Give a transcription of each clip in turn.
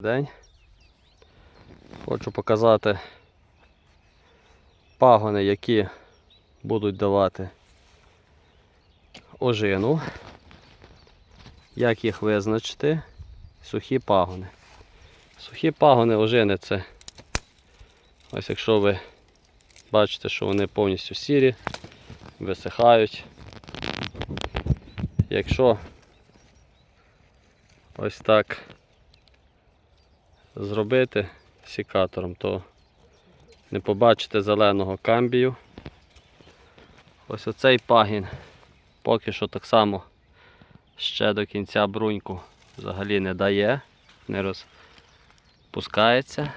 День. Хочу показати пагони, які будуть давати ожину. Як їх визначити? Сухі пагони. Сухі пагони ожини це. Ось якщо ви бачите, що вони повністю сірі, висихають. Якщо ось так зробити сікатором, то не побачите зеленого камбію. Ось оцей пагін поки що так само ще до кінця бруньку взагалі не дає, не розпускається.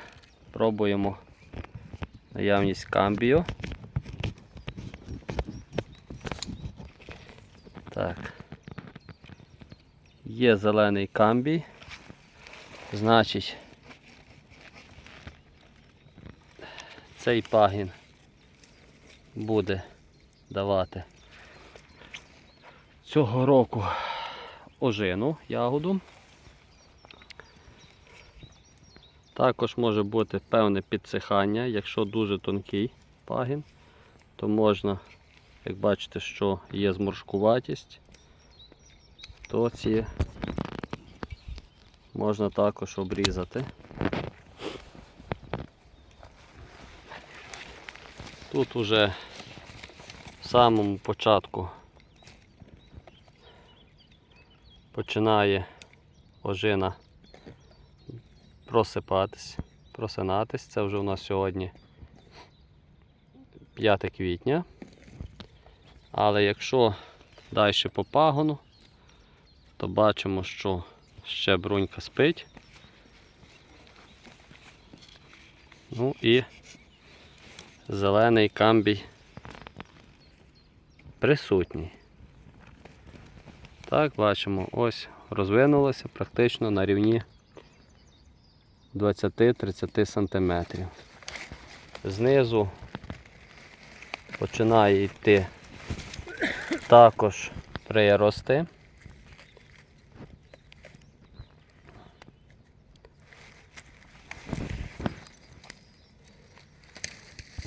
Пробуємо наявність камбію. Так. Є зелений камбій. Значить, цей пагін буде давати цього року ожину ягоду. Також може бути певне підсихання, якщо дуже тонкий пагін, то можна, як бачите, що є зморшкуватість, то ці можна також обрізати. Тут уже в самому початку починає ожина просипатись, просинатись. Це вже у нас сьогодні 5 квітня. Але якщо далі по пагону, то бачимо, що ще брунька спить. Ну і зелений камбій присутній. Так, бачимо, ось розвинулося практично на рівні 20-30 см. Знизу починає йти також прирости.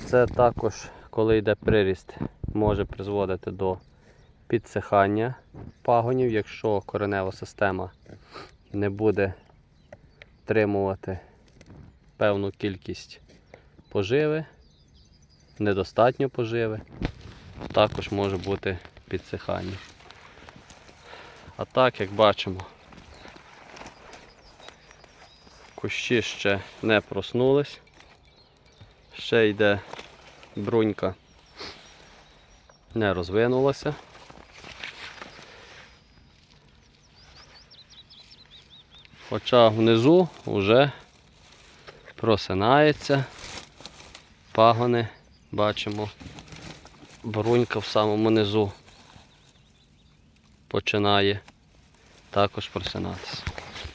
Це також, коли йде приріст, може призводити до підсихання пагонів, якщо коренева система не буде втримувати певну кількість поживи, недостатньо поживи, також може бути підсихання. А так, як бачимо, кущі ще не проснулись, ще йде брунька, не розвинулася. Хоча внизу вже просинається, пагони бачимо, брунька в самому низу починає також просинатися.